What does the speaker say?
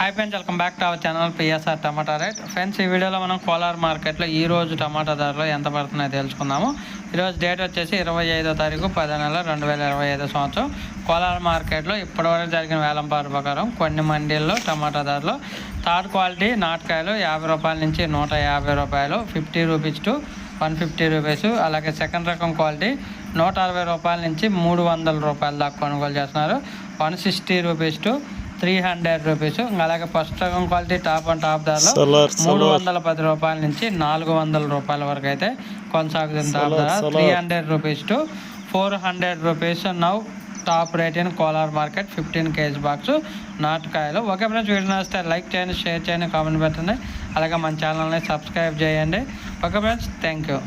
Hi friends welcome back to our channel PSR tomato rate friends ఈ వీడియోలో మనం కోలార్ మార్కెట్లో ఈ రోజు టమాటా ధరలు ఎంత పడుతున్నాయో తెలుసుకుందాము. ఈరోజు డేట్ వచ్చేసి ఇరవై ఐదో తారీఖు పదో నెల రెండు వేల ఇరవై ఐదో సంవత్సరం. కోలార్ మార్కెట్లో ఇప్పటివరకు జరిగిన వేలంపాటు ప్రకారం కొన్ని మండీల్లో టమాటా ధరలు థర్డ్ క్వాలిటీ నాటకాయలు యాభై రూపాయల నుంచి నూట యాభై రూపాయలు fifty rupees to one fifty rupees. అలాగే సెకండ్ రకం క్వాలిటీ నూట అరవై రూపాయల నుంచి మూడు వందల రూపాయల దాకా కొనుగోలు చేస్తున్నారు. One sixty rupees to three hundred rupees అలాగే ఫస్ట్ రకం క్వాలిటీ టాప్ అండ్ టాప్ ధరలో మూడు వందల పది రూపాయల నుంచి నాలుగు వందల రూపాయల వరకు అయితే కొనసాగుతుంది టాప్ ధర. Three. Hundred rupees to four hundred rupees now top rate in Kolar market fifteen kg box నాటుకాయలు okay friends video నచ్చితే లైక్ చేయండి షేర్ చేయండి కామెంట్ పెట్టండి. అలాగే మన ఛానల్ని సబ్స్క్రైబ్ చేయండి. Okay friends thank you